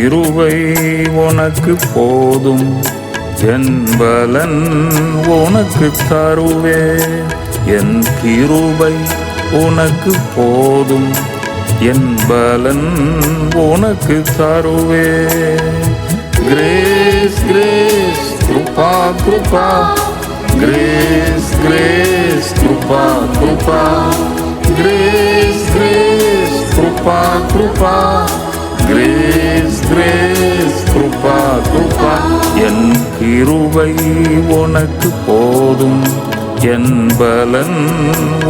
என் உனக்கு போதும் என்பலன் உனக்கு தருவே. என் கிருபை உனக்கு போதும் என்பலன் உனக்கு தருவே. கிரேஸ் கிரேஸ் கிருபா கிருபா. கிரேஸ் கிரேஸ் கிருபா கிருபா. கிரேஸ் கிரேஸ் கிருபா கிருபா. கிரேஸ் கிருபா கிருபா என் கிருவை உனக்கு போதும். என் பலன்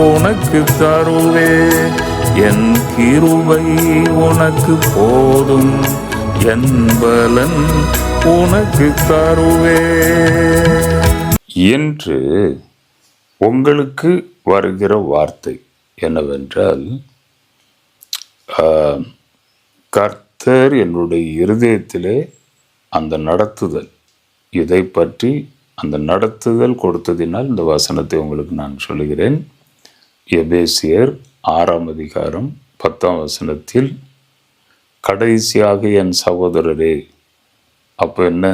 உனக்கு தருவே. என் கிருவை உனக்கு போதும். என் பலன் உனக்கு தருவே. என்று உங்களுக்கு வருகிற வார்த்தை என்னவென்றால் ஆஹ், கர்த்தர் என்னுடைய இருதயத்திலே அந்த நடத்துதல். இதை பற்றி அந்த நடத்துதல் கொடுத்ததினால் இந்த வசனத்தை உங்களுக்கு நான் சொல்லுகிறேன். எபேசியர் ஆறாம் அதிகாரம் பத்தாம் வசனத்தில் கடைசியாக என் சகோதரரே அப்போ என்ன?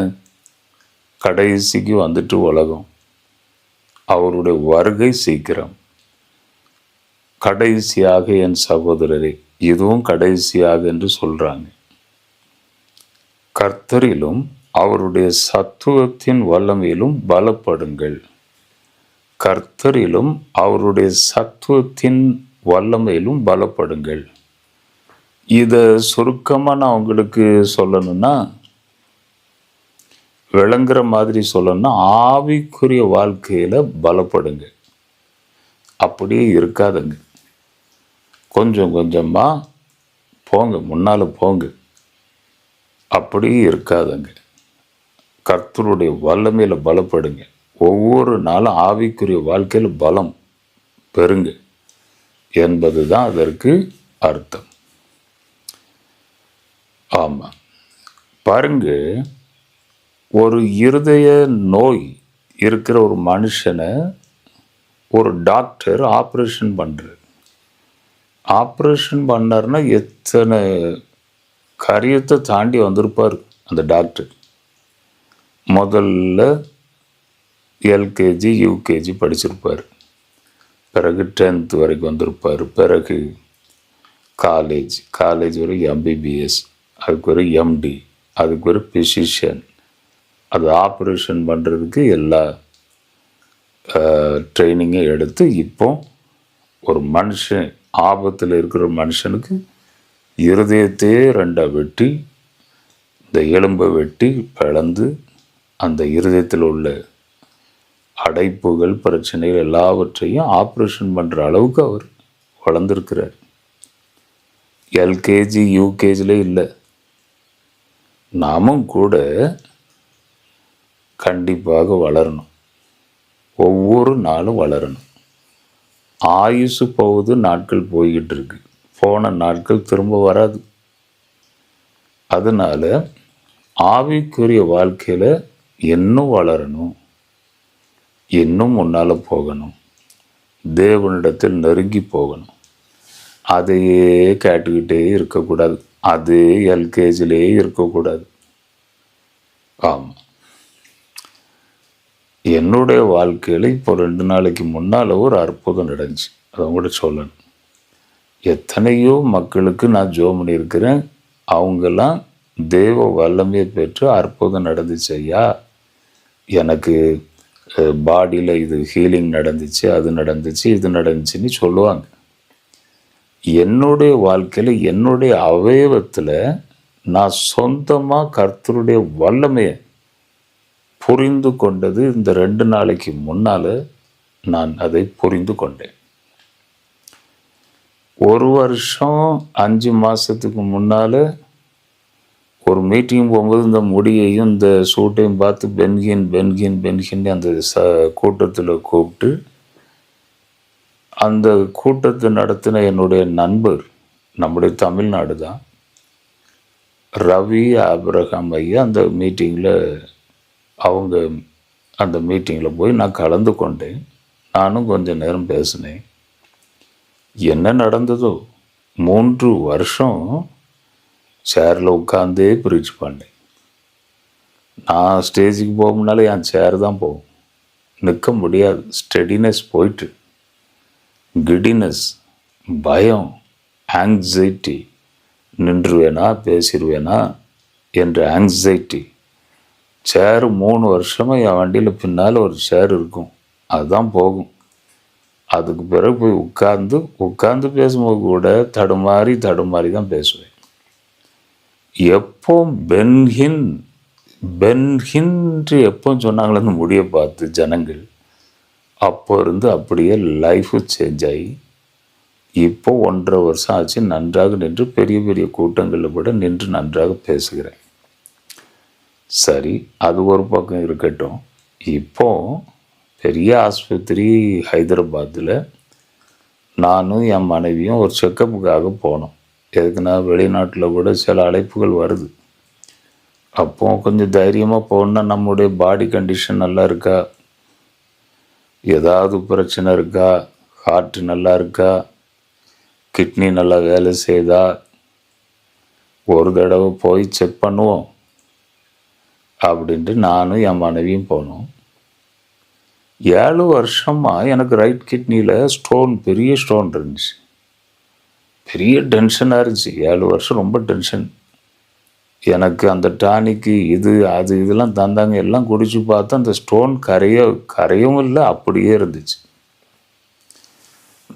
கடைசிக்கு வந்துட்டு உலகம். அவருடைய வருகை சீக்கிரம். கடைசியாக என் சகோதரரே இதுவும் கடைசியாக என்று சொல்கிறாங்க கர்த்தரிலும் அவருடைய சத்துவத்தின் வல்லமையிலும் பலப்படுங்கள். கர்த்தரிலும் அவருடைய சத்துவத்தின் வல்லமையிலும் பலப்படுங்கள். இதை சுருக்கமாக நான் உங்களுக்கு சொல்லணும்னா விளங்குற மாதிரி சொல்லணும்னா ஆவிக்குரிய வாழ்க்கையில் பலப்படுங்க. அப்படியே இருக்காதுங்க. கொஞ்சம் கொஞ்சமாக போங்க முன்னால் போங்க. அப்படியே இருக்காதுங்க. கர்த்தருடைய வல்லமையில் பலப்படுங்க. ஒவ்வொரு நாளும் ஆவிக்குரிய வாழ்க்கையில் பலம் பெறுங்க. என்பது தான் அதற்கு அர்த்தம். ஆமாம் பாருங்க ஒரு இருதய நோய் இருக்கிற ஒரு மனுஷனை ஒரு டாக்டர் ஆப்ரேஷன் பண்ணுறாரு ஆப்ரேஷன் பண்ணாருன்னா எத்தனை காரியத்தை தாண்டி வந்திருப்பார் அந்த டாக்டர். முதல்ல எல்கேஜி யூகேஜி படிச்சிருப்பார். பிறகு டென்த் வரைக்கும் வந்திருப்பார். பிறகு காலேஜ் காலேஜ் ஒரு எம்பிபிஎஸ் அதுக்கு ஒரு எம்டி அதுக்கு ஒரு பிசிஷியன் அது ஆப்ரேஷன் பண்ணுறதுக்கு எல்லா ட்ரைனிங்கும் எடுத்து இப்போ ஒரு மனுஷன் ஆபத்தில் இருக்கிற மனுஷனுக்கு இருதயத்தையே ரெண்டாக வெட்டி இந்த எலும்பை வெட்டி பிளந்து அந்த இருதயத்தில் உள்ள அடைப்புகள் பிரச்சனைகள் எல்லாவற்றையும் ஆப்ரேஷன் பண்ணுற அளவுக்கு அவர் வளர்ந்துருக்கிறார். எல்கேஜி யூகேஜிலே இல்லை. நாமும் கூட கண்டிப்பாக வளரணும். ஒவ்வொரு நாளும் வளரணும். ஆயுசு போகுது நாட்கள் போய்கிட்டு இருக்கு. போன நாட்கள் திரும்ப வராது. அதனால் ஆவிக்குரிய வாழ்க்கையில் இன்னும் வளரணும். இன்னும் முன்னால் போகணும். தேவனிடத்தில் நெருங்கி போகணும். அதையே கேட்டுக்கிட்டே இருக்கக்கூடாது. அதே எல்கேஜிலே இருக்கக்கூடாது. ஆமாம் என்னுடைய வாழ்க்கையில் இப்போ ரெண்டு நாளைக்கு முன்னால் ஒரு அற்புதம் நடந்துச்சு. அதை கூட சொல்லணும். எத்தனையோ மக்களுக்கு நான் ஜோம் பண்ணியிருக்கிறேன். அவங்கெல்லாம் தேவ வல்லமையை பெற்று அற்புதம் நடந்துச்சையா எனக்கு பாடியில் இது ஹீலிங் நடந்துச்சு அது நடந்துச்சு இது நடந்துச்சுன்னு சொல்லுவாங்க. என்னுடைய வாழ்க்கையில் என்னுடைய அவயவத்தில் நான் சொந்தமாக கர்த்தருடைய வல்லமையை புரிந்து கொண்டது இந்த ரெண்டு நாளைக்கு முன்னால் நான் அதை புரிந்து கொண்டேன். ஒரு வருஷம் அஞ்சு மாதத்துக்கு முன்னால் ஒரு மீட்டிங் போகும்போது இந்த முடியையும் இந்த சூட்டையும் பார்த்து பென்கின் பென்கின் பென்கின் அந்த ச கூட்டத்தில் கூப்பிட்டு அந்த கூட்டத்தை நடத்தின என்னுடைய நண்பர் நம்முடைய தமிழ்நாடு தான் ரவி அப்ரஹாம் ஐயா அந்த மீட்டிங்கில் அவங்க அந்த மீட்டிங்கில் போய் நான் கலந்து கொண்டேன். நானும் கொஞ்சம் நேரம் பேசினேன். என்ன நடந்ததோ? மூன்று வருஷம் சேரில் உட்காந்தே ப்ரீச் பண்ணேன். நான் ஸ்டேஜுக்கு போகும்னாலே என் சேர் தான் போகும். நிற்க முடியாது. ஸ்டெடினஸ் போயிட்டு. கிடினஸ் பயம் ஆங்ஸைட்டி நின்றுவேனா பேசிடுவேனா என்ற ஆங்ஸைட்டி சேர் மூணு வருஷமாக என் வண்டியில் பின்னால் ஒரு சேர் இருக்கும். அதுதான் போகும். அதுக்கு பிறகு போய் உட்கார்ந்து உட்கார்ந்து பேசும்போது கூட தடுமாறி தடுமாறி தான் பேசுவேன். எப்போ பென்ஹின் பென்ஹின்று எப்போ சொன்னாங்களோ அந்த முடியை பார்த்து ஜனங்கள் அப்போ இருந்து அப்படியே லைஃபு சேஞ்ச் ஆகி இப்போ ஒன்றரை வருஷம் ஆச்சு நன்றாக நின்று பெரிய பெரிய கூட்டங்களில் கூட நின்று நன்றாக பேசுகிறேன். சரி அது ஒரு பக்கம் இருக்கட்டும். இப்போ பெரிய ஆஸ்பத்திரி ஹைதராபாத்தில் நானும் என் மனைவியும் ஒரு செக்கப்புக்காக போனோம். எதுக்குன்னா வெளிநாட்டில் கூட சில அழைப்புகள் வருது. அப்போ கொஞ்சம் தைரியமாக போகணுன்னா நம்முடைய பாடி கண்டிஷன் நல்லா இருக்கா? ஏதாவது பிரச்சனை இருக்கா? ஹார்ட் நல்லா இருக்கா? கிட்னி நல்லா வேலை செய்தா? ஒரு தடவை போய் செக் பண்ணுவோம். அப்படின்ட்டு நானும் என் மனைவியும் போனோம். ஏழு வருஷமாக எனக்கு ரைட் கிட்னியில் ஸ்டோன் பெரிய ஸ்டோன் இருந்துச்சு. பெரிய டென்ஷனாக இருந்துச்சு. ஏழு வருஷம் ரொம்ப டென்ஷன் எனக்கு அந்த டானிக்கு இது அது இதெல்லாம் தந்தாங்க. எல்லாம் குடிச்சு பார்த்தா அந்த ஸ்டோன் கரைய கரையவும் இல்லை அப்படியே இருந்துச்சு.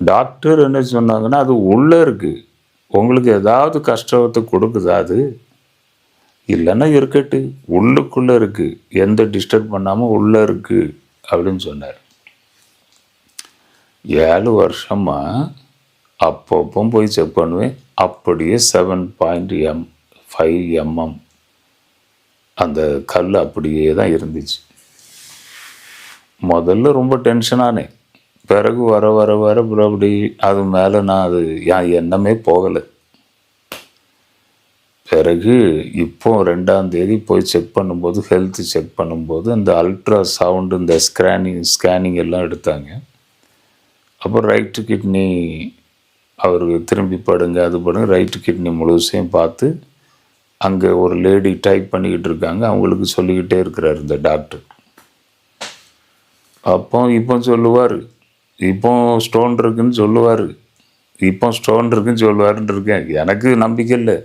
டாக்டர் என்ன சொன்னாங்கன்னா அது உள்ளே இருக்குது உங்களுக்கு ஏதாவது கஷ்டத்தை கொடுக்குதா அது? இல்லைன்னா இருக்கட்டு உள்ளுக்குள்ளே இருக்குது எந்த டிஸ்டர்ப் பண்ணாமல் உள்ளே இருக்குது அப்படின்னு சொன்னார். ஏழு வருஷமாக அப்பப்போ போய் செக் பண்ணுவேன். அப்படியே seven point M five MM அந்த கல் அப்படியே தான் இருந்துச்சு. முதல்ல ரொம்ப டென்ஷனானேன் பிறகு வர வர வர அப்படி அது மேலே நான் அது என் எண்ணமே போகலை. பிறகு இப்போ ரெண்டாம் தேதி போய் செக் பண்ணும்போது ஹெல்த் செக் பண்ணும்போது இந்த அல்ட்ரா சவுண்டு இந்த ஸ்கேனிங் ஸ்கேனிங் எல்லாம் எடுத்தாங்க. அப்புறம் ரைட்டு கிட்னி அவர் திரும்பி படுங்க அது படுங்க ரைட்டு கிட்னி முழுசையும் பார்த்து அங்கே ஒரு லேடி டைப் பண்ணிக்கிட்டு இருக்காங்க. அவங்களுக்கு சொல்லிக்கிட்டே இருக்கிறார் இந்த டாக்டர் அப்போ இப்போ சொல்லுவார் இப்போ ஸ்டோன் இருக்குன்னு சொல்லுவார் இப்போ ஸ்டோன் இருக்குன்னு சொல்லுவாருன்னு இருக்கேன். எனக்கு நம்பிக்கை இல்லை.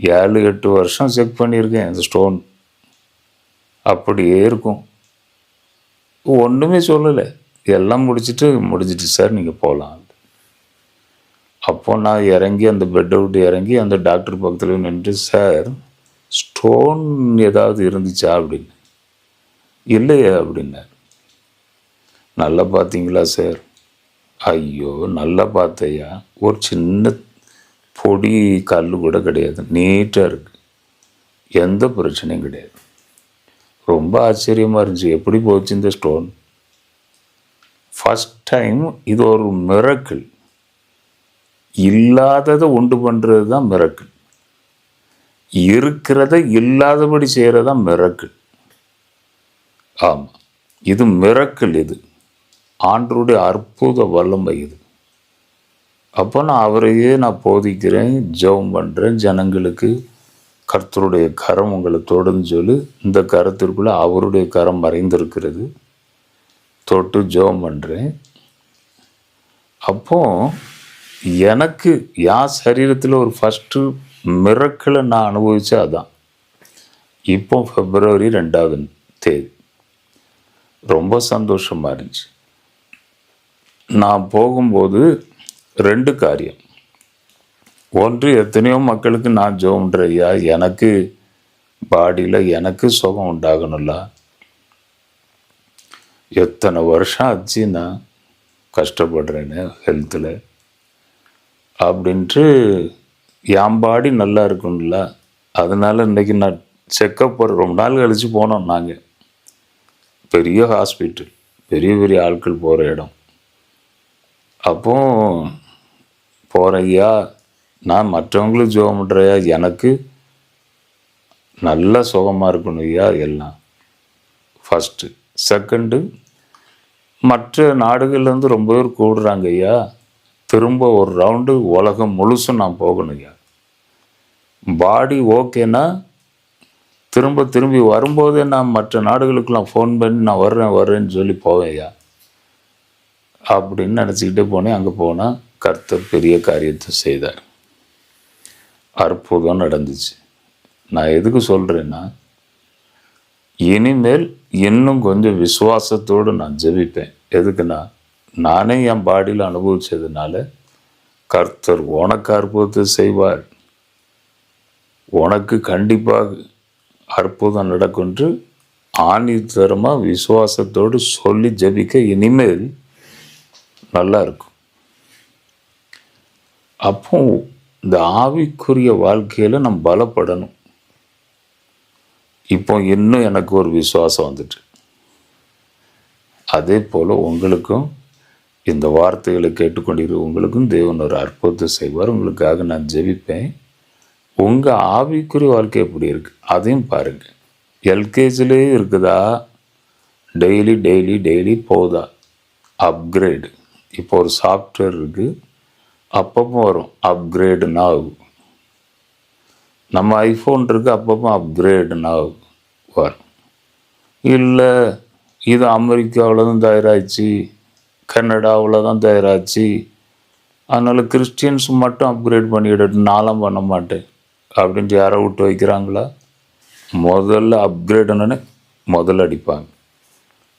ஏழு எட்டு வருஷம் செக் பண்ணியிருக்கேன் இந்த ஸ்டோன் அப்படியே இருக்கும். ஒன்றுமே சொல்லலை. எல்லாம் முடிச்சுட்டு முடிஞ்சிட்டு சார் நீங்கள் போகலாம் அப்போ நான் இறங்கி அந்த பெட்டை விட்டு இறங்கி அந்த டாக்டர் பக்கத்தில் நின்று சார் ஸ்டோன் ஏதாவது இருந்துச்சா? அப்படின்னு. இல்லையா அப்படின்னார். நல்லா பார்த்தீங்களா சார் ஐயோ நல்லா பார்த்தையா ஒரு சின்ன பொடி கல் கூட கிடையாது. நீட்டாக இருக்குது எந்த பிரச்சனையும் கிடையாது. ரொம்ப ஆச்சரியமாக இருந்துச்சு. எப்படி போச்சு இந்த ஸ்டோன் ஃபஸ்ட் டைம் இது ஒரு மிரக்கிள் இல்லாததை உண்டு பண்ணுறது தான் மிரக்கிள் இருக்கிறத இல்லாதபடி செய்கிறது தான் மிரக்கிள் ஆமாம் இது மிரக்கிள் இது. ஆண்டருடைய அற்புத வல்லமை இது. அப்போ நான் அவரையே நான் போதிக்கிறேன் ஜெபம் பண்ணுறேன் ஜனங்களுக்கு கர்த்தருடைய கரம் உங்களை தொடர்ந்து சொல்லி இந்த கரத்திற்குள்ளே அவருடைய கரம் மறைந்திருக்கிறது. தொட்டு ஜெபம் பண்ணுறேன் அப்போ எனக்கு என் சரீரத்தில் ஒரு ஃபஸ்ட்டு மிரக்களை நான் அனுபவித்தேன் அதான். இப்போ ஃபெப்ரவரி ரெண்டாவது தேதி. ரொம்ப சந்தோஷமாக இருந்துச்சு. நான் போகும்போது ரெண்டு காரியம். ஒன்று எத்தனையோ மக்களுக்கு நான் ஜோம்ன்ற ஐயா எனக்கு பாடியில் எனக்கு சுகம் உண்டாகணும்ல? எத்தனை வருஷம் ஆச்சு நான் கஷ்டப்படுறேன்னு ஹெல்த்தில் அப்படின்ட்டு என் பாடி நல்லா இருக்கும்ல அதனால் இன்றைக்கி நான் செக்கப் போகிற ரொம்ப நாள் கழித்து போனோம் நாங்கள் பெரிய ஹாஸ்பிட்டல் பெரிய பெரிய ஆட்கள் போகிற இடம். அப்போ போகிறையா நான் மற்றவங்களுக்கு ஜோகம் பண்ணுறையா எனக்கு நல்ல சுகமாக இருக்கணும் ஐயா எல்லாம். ஃபஸ்ட்டு செகண்டு மற்ற நாடுகள்லேருந்து ரொம்ப பேர் கூடுறாங்க ஐயா திரும்ப ஒரு ரவுண்டு உலகம் முழுசும் நான் போகணும் ஐயா பாடி ஓகேன்னா திரும்ப திரும்பி வரும்போதே நான் மற்ற நாடுகளுக்கெல்லாம் ஃபோன் பண்ணி நான் வர்றேன் வர்றேன்னு சொல்லி போவேன்யா அப்படின்னு நினச்சிக்கிட்டே போனேன். அங்கே போனால் கர்த்தர் பெரிய காரியத்தை செய்தார். அற்புதம் நடந்துச்சு. நான் எதுக்கு சொல்கிறேன்னா இனிமேல் இன்னும் கொஞ்சம் விசுவாசத்தோடு நான் ஜெபிப்பேன். எதுக்குன்னா நானே என் பாடியில் அனுபவித்ததுனால கர்த்தர் உனக்கு அற்புதத்தை செய்வார். உனக்கு கண்டிப்பாக அற்புதம் நடக்கும் என்று ஆணித்தரமாக விசுவாசத்தோடு சொல்லி ஜெபிக்க இனிமேல் நல்லா இருக்கும். அப்போ இந்த ஆவிக்குரிய வாழ்க்கையில் நம்ம பலப்படணும். இப்போ இன்னும் எனக்கு ஒரு விசுவாசம் வந்துட்டு. அதே போல் உங்களுக்கும் இந்த வார்த்தைகளை கேட்டுக்கொண்டிரு உங்களுக்கும் தேவன் ஒரு அற்புதத்தை செய்வார். உங்களுக்காக நான் ஜெபிப்பேன். உங்கள் ஆவிக்குரிய வாழ்க்கை எப்படி இருக்குது அதையும் பாருங்கள் எல்கேஜிலே இருக்குதா? டெய்லி டெய்லி டெய்லி போதா? அப்கிரேடு. இப்போ ஒரு சாஃப்ட்வேர் இருக்குது அப்பப்போ வரும். அப்கிரேடு நாவ் நம்ம ஐஃபோன் இருக்குது அப்பப்போ அப்கிரேடு நாவ் வரும். இல்லை இது அமெரிக்காவில் தான் தயாராச்சு கனடாவில் தான் தயாராச்சு. அதனால் கிறிஸ்டியன்ஸ் மட்டும் அப்கிரேட் பண்ணிவிடட்டும் நானும் பண்ண மாட்டேன். அப்படின்ட்டு யாரை விட்டு வைக்கிறாங்களா? முதல்ல அப்கிரேடுன்னு முதல்ல அடிப்பாங்க.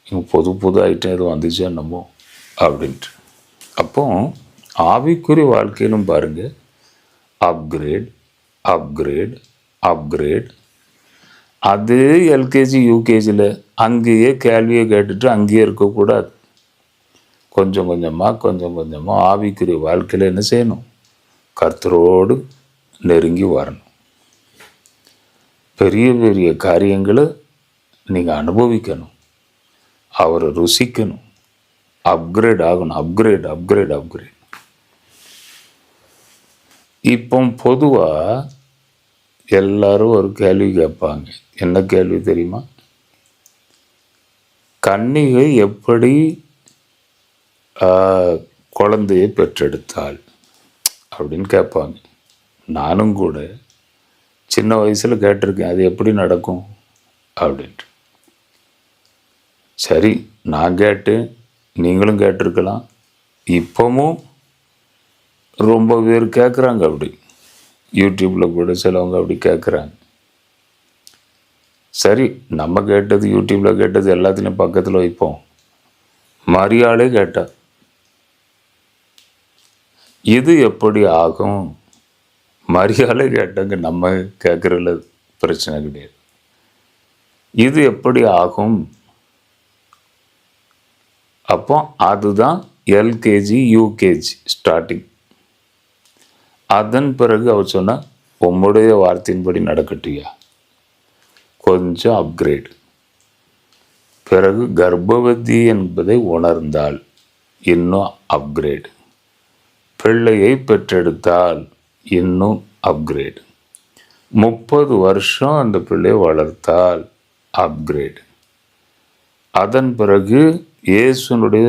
இவங்க புது புது ஐட்டம் எதுவும் வந்துச்சு என்னமோ அப்படின்ட்டு. அப்போ ஆவிக்குரிய வாழ்க்கையிலும் பாருங்கள் அப்கிரேட் அப்கிரேட் அப்கிரேட் அது எல்கேஜி யூகேஜியில் அங்கேயே கேள்வியை கேட்டுட்டு அங்கேயே இருக்கக்கூடாது. கொஞ்சம் கொஞ்சமாக கொஞ்சம் கொஞ்சமாக ஆவிக்குரிய வாழ்க்கையில் என்ன செய்யணும்? கர்த்தரோடு நெருங்கி வரணும். பெரிய பெரிய காரியங்களை நீங்கள் அனுபவிக்கணும். அவரை ருசிக்கணும். அப்கிரேட் ஆகணும். அப்கிரேட் அப்கிரேட் அப்கிரேட் இப்போ பொதுவாக எல்லாரும் ஒரு கேள்வி கேட்பாங்க. என்ன கேள்வி தெரியுமா? கன்னிகை எப்படி குழந்தையை பெற்றெடுத்தாள் அப்படின்னு கேட்பாங்க. நானும் கூட சின்ன வயசில் கேட்டிருக்கேன் அது எப்படி நடக்கும் அப்படின்ட்டு. சரி நான் கேட்டு நீங்களும் கேட்டிருக்கலாம். இப்போவும் ரொம்ப பேர் கேட்குறாங்க அப்படி. யூடியூப்பில் கூட சிலவங்க அப்படி கேட்குறாங்க சரி நம்ம கேட்டது யூடியூப்பில் கேட்டது எல்லாத்துலேயும் பக்கத்தில் வைப்போம். மரியாளே கேட்டார் இது எப்படி ஆகும்? மரியாதை கேட்டாங்க நம்ம கேட்குறதுல பிரச்சனை கிடையாது. இது எப்படி ஆகும்? அப்போ அதுதான் எல்கேஜி யூகேஜி ஸ்டார்டிங் அதன் பிறகு அவர் சொன்னால் உம்முடைய வார்த்தையின்படி நடக்கட்டியா? கொஞ்சம் அப்கிரேட் பிறகு கர்ப்பவதி என்பதை உணர்ந்தால் இன்னும் அப்கிரேட் பிள்ளையை பெற்றெடுத்தால் இன்னும் அப்கிரேட் முப்பது வருஷம் அந்த பிள்ளையை வளர்த்தால் அப்கிரேட் அதன் பிறகு இயேசுனுடைய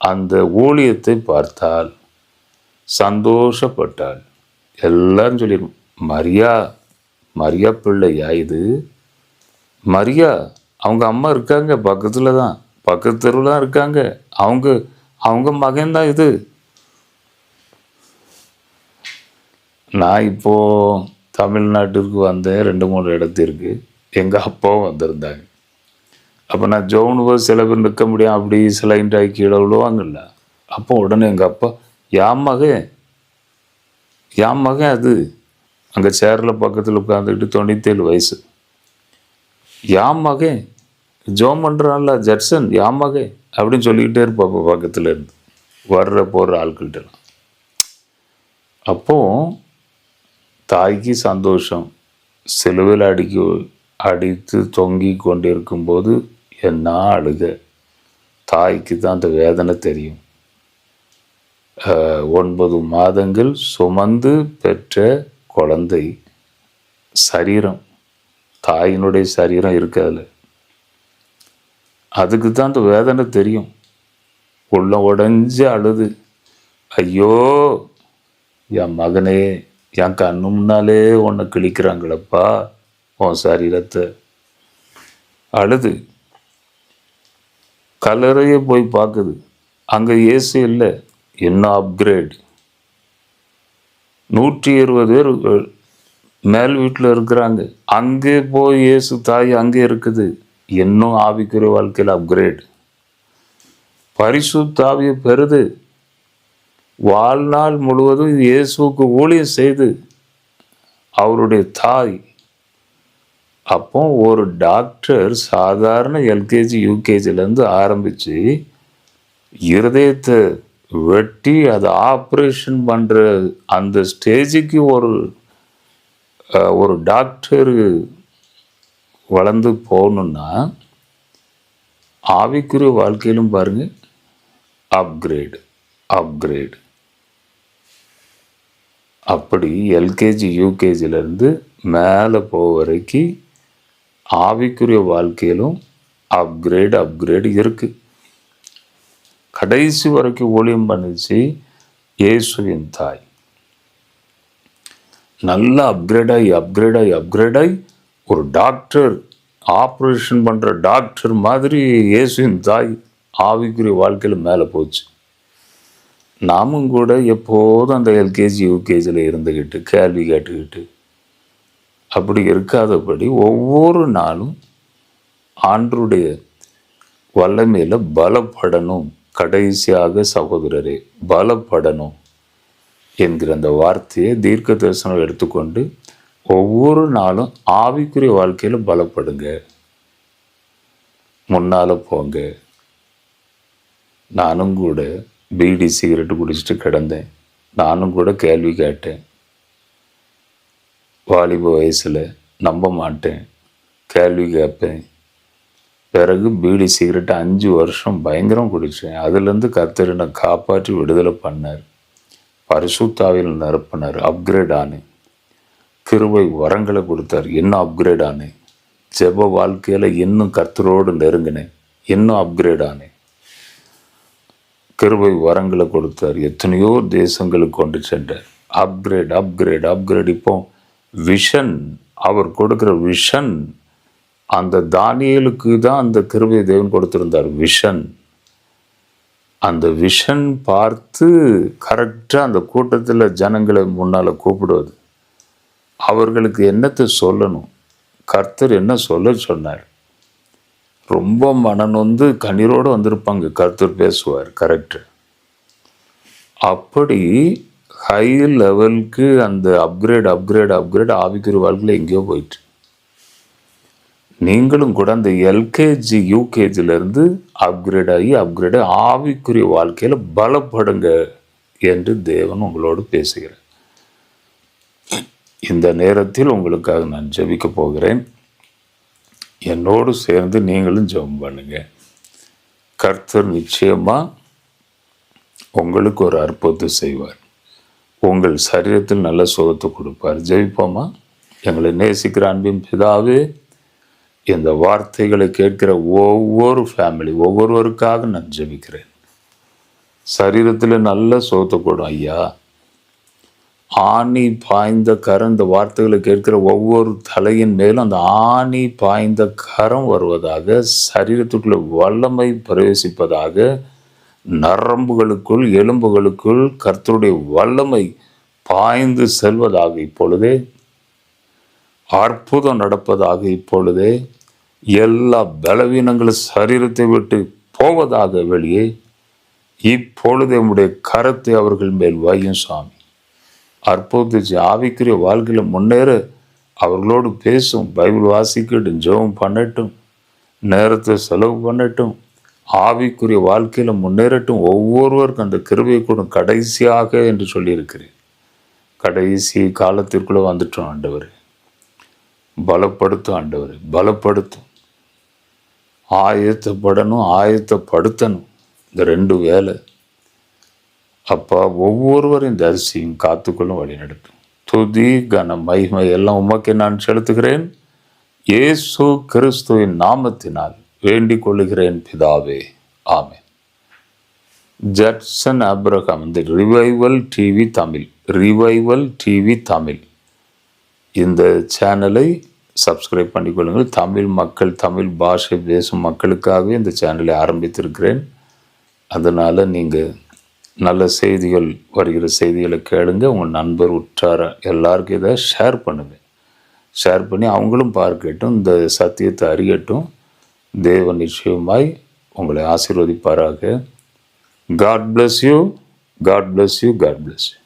அந்த ஊழியத்தை பார்த்தால் சந்தோஷப்பட்டாள். எல்லாரும் சொல்லிடும் மரியா மரியா பிள்ளையா இது? மரியா அவங்க அம்மா இருக்காங்க பக்கத்தில் தான் பக்கத்து தெருவில் தான் இருக்காங்க. அவங்க அவங்க மகன்தான் இது. நான் இப்போது தமிழ்நாட்டிற்கு வந்தேன் ரெண்டு மூணு இடத்திற்கு எங்கள் அப்பாவும் வந்திருந்தாங்க அப்போ நான் ஜோனுவோ சில பேர் நிற்க முடியும் அப்படி சிலைண்டாகி கீழே விழுவாங்கல்ல. அப்போ உடனே எங்கள் அப்பா யாம் மகன் யாம் மகன் அது? அங்கே சேரில் பக்கத்தில் உட்காந்துக்கிட்டு தொண்ணூத்தேழு வயசு. யாம் மகன் ஜோம் பண்ணுறான்ல ஜட்சன் யாம் மகன் அப்படின்னு சொல்லிக்கிட்டே இருப்பாப்பா பக்கத்தில் இருந்து. வர்ற போகிற ஆட்கள்கிட்டலாம் அப்போது தாய்க்கு சந்தோஷம். சிலுவையில் அடிக்க அடித்து தொங்கி கொண்டிருக்கும்போது என்ன அழுக? தாய்க்கு தான் அந்த வேதனை தெரியும். ஒன்பது மாதங்கள் சுமந்து பெற்ற குழந்தை. சரீரம். தாயினுடைய சரீரம் இருக்காதுல அதுக்கு தான் அந்த வேதனை தெரியும். உள்ள உடஞ்சி அழுது. ஐயோ என் மகனே என் கண்ணு முன்னாலே உன்னை கிழிக்கிறாங்களப்பா உன் சரீரத்தை. அழுது. கல்லறையே போய் பார்க்குது. அங்கே ஏசி இல்லை. இன்னும் அப்கிரேட் நூற்றி இருபது பேர் மேல் வீட்டில் இருக்கிறாங்க. அங்கே போய் இயேசு தாய் அங்கே இருக்குது. இன்னும் ஆவிக்குரிய வாழ்க்கையில் அப்கிரேட் பரிசுத்தாவியை பெறுது. வாழ்நாள் முழுவதும் இயேசுக்கு ஊழியம் செய்து அவருடைய தாய். அப்போ ஒரு டாக்டர் சாதாரண எல்கேஜி யூகேஜிலேருந்து ஆரம்பித்து இருதயத்தை வெட்டி அதை ஆப்ரேஷன் பண்ணுற அந்த ஸ்டேஜுக்கு ஒரு ஒரு டாக்டர் வளர்ந்து போகணுன்னா ஆவிக்குரிய வாழ்க்கையிலும் பாருங்கள் அப்கிரேடு அப்கிரேடு அப்படி எல்கேஜி யூகேஜிலேருந்து மேலே போக வரைக்கும் ஆவிக்குரிய வாழ்க்கையிலும் அப்கிரேடு அப்கிரேடு இருக்குது கடைசி வரைக்கும் ஊழியம் பண்ணிச்சு இயேசுவின் தாய். நல்லா அப்கிரேடாகி அப்கிரேடாகி அப்கிரேடாகி ஒரு டாக்டர் ஆப்ரேஷன் பண்ணுற டாக்டர் மாதிரி இயேசுவின் தாய் ஆவிக்குரிய வாழ்க்கையில் மேலே போச்சு. நாமும் கூட எப்போதும் அந்த எல்கேஜி யூகேஜியில் இருந்துக்கிட்டு கேள்வி கேட்டுக்கிட்டு அப்படி இருக்காதபடி ஒவ்வொரு நாளும் ஆண்டருடைய வல்லமையில் பலப்படணும். கடைசியாக சகோதரரே பலப்படணும் என்கிற அந்த வார்த்தையை தீர்க்க தரிசனம் எடுத்துக்கொண்டு ஒவ்வொரு நாளும் ஆவிக்குரிய வாழ்க்கையில் பலப்படுங்க. முன்னால் போங்க. நானும் கூட பீடி சிகரெட்டு குடிச்சிட்டு கிடந்தேன். நானும் கூட கேள்வி கேட்டேன். வாலிப வயசில் நம்ப மாட்டேன். கேள்வி கேட்பேன். பிறகு பீடி சிகரெட் அஞ்சு வருஷம் பயங்கரம் குடித்தேன் அதுலேருந்து கர்த்தர் என்னை காப்பாற்றி விடுதலை பண்ணார். பரிசுத்தாவில் நிரப்பினார். அப்கிரேட் ஆனேன் கிருவை வரங்களை கொடுத்தார். இன்னும் அப்கிரேட் ஆனேன் ஜெப வாழ்க்கையில் இன்னும் கர்த்தரோடு நெருங்கினேன். இன்னும் அப்கிரேட் ஆனேன். கிருவை வரங்களை கொடுத்தார். எத்தனையோ தேசங்களுக்கு கொண்டு சென்றார். அப்கிரேட் அப்கிரேட் அப்கிரேட் இப்போ விஷன் அவர் கொடுக்குற விஷன் அந்த தானியலுக்கு தான் அந்த கிருபை தேவன் கொடுத்துருந்தார். விஷன் அந்த விஷன் பார்த்து கரெக்டாக அந்த கூட்டத்தில் ஜனங்களை முன்னால் கூப்பிடுவது. அவர்களுக்கு என்னத்தை சொல்லணும்? கர்த்தர் என்ன சொல்ல சொன்னார்? ரொம்ப மனநொந்து கண்ணீரோடு வந்திருப்பாங்க. கர்த்தர் பேசுவார். கரெக்டு அப்படி ஹை லெவலுக்கு அந்த அப்கிரேட் அப்கிரேட் அப்கிரேட் ஆவிக்குரிய வாழ்க்கையில் எங்கேயோ போயிட்டு. நீங்களும் கூட அந்த எல்கேஜி யூகேஜிலேருந்து அப்கிரேட் ஆகி அப்கிரேட் ஆவிக்குரிய வாழ்க்கையில் பலப்படுங்க என்று தேவன் உங்களோடு பேசுகிறேன் இந்த நேரத்தில் உங்களுக்காக நான் ஜெபிக்க போகிறேன். என்னோடு சேர்ந்து நீங்களும் ஜெபம் பண்ணுங்க. கர்த்தர் நிச்சயமாக உங்களுக்கு ஒரு அற்புதத்தை செய்வார். உங்கள் சரீரத்தில் நல்ல சுகத்தை கொடுப்பார். ஜெயிப்போமா எங்களை நேசிக்கிற அன்பின் பிதாவே இந்த வார்த்தைகளை கேட்கிற ஒவ்வொரு ஃபேமிலி ஒவ்வொருவருக்காக நான் ஜெபிக்கிறேன். சரீரத்தில் நல்ல சோத்தக்கூடும் ஐயா. ஆணி பாய்ந்த கரம் இந்த வார்த்தைகளை கேட்கிற ஒவ்வொரு தலையின் மேலும் அந்த ஆணி பாய்ந்த கரம் வருவதாக சரீரத்துக்குள்ள வல்லமை பிரவேசிப்பதாக நரம்புகளுக்குள் எலும்புகளுக்குள் கர்த்தருடைய வல்லமை பாய்ந்து செல்வதாக இப்பொழுதே அற்புதம் நடப்பதாக இப்பொழுதே எல்லா பலவீனங்களும் சரீரத்தை விட்டு போவதாக வெளியே இப்பொழுது உடைய கரத்தை அவர்கள் மேல் வையும் சாமி. அற்புதத்தை ஆவிக்குரிய வாழ்க்கையில் முன்னேற அவர்களோடு பேசும் பைபிள் வாசிக்கட்டும் ஜெபம் பண்ணட்டும் நேரத்தை செலவு பண்ணட்டும் ஆவிக்குரிய வாழ்க்கையில் முன்னேறட்டும் ஒவ்வொருவருக்கும் அந்த கிருவை கூடும் கடைசியாக என்று சொல்லியிருக்கிறேன். கடைசி காலத்திற்குள்ளே வந்துட்டோம் ஆண்டவர். பலப்படுத்தும் ஆண்டவர் பலப்படுத்தும் ஆயத்தப்படணும் ஆயத்தப்படுத்தணும். இந்த ரெண்டு வேலை. அப்போ ஒவ்வொருவரையும் தரிசியும் காத்துக்கொள்ளும் வழி நடத்தும் துதி கன மகிமை எல்லாம் உமக்கு நான் செலுத்துகிறேன். இயேசு கிறிஸ்துவின் நாமத்தினால் வேண்டிக் கொள்ளுகிறேன் பிதாவே. ஆமே ஜட்சன் அப்ரஹாம் இந்த revival TV Tamil. Revival TV Tamil. இந்த சேனலை சப்ஸ்கிரைப் பண்ணிக்கொள்ளுங்கள். தமிழ் மக்கள் தமிழ் பாஷை பேசும் மக்களுக்காகவே இந்த சேனலை ஆரம்பித்திருக்கிறேன். அதனால் நீங்கள் நல்ல செய்திகள் வருகிற செய்திகளை கேளுங்க. உங்கள் நண்பர் உற்றார எல்லாருக்கும் இதை ஷேர் பண்ணுங்கள் ஷேர் பண்ணி அவங்களும் பார்க்கட்டும் இந்த சத்தியத்தை அறியட்டும். தேவ நிச்சயமாய் உங்களை ஆசீர்வதிப்பாராக. God bless you God bless you God bless you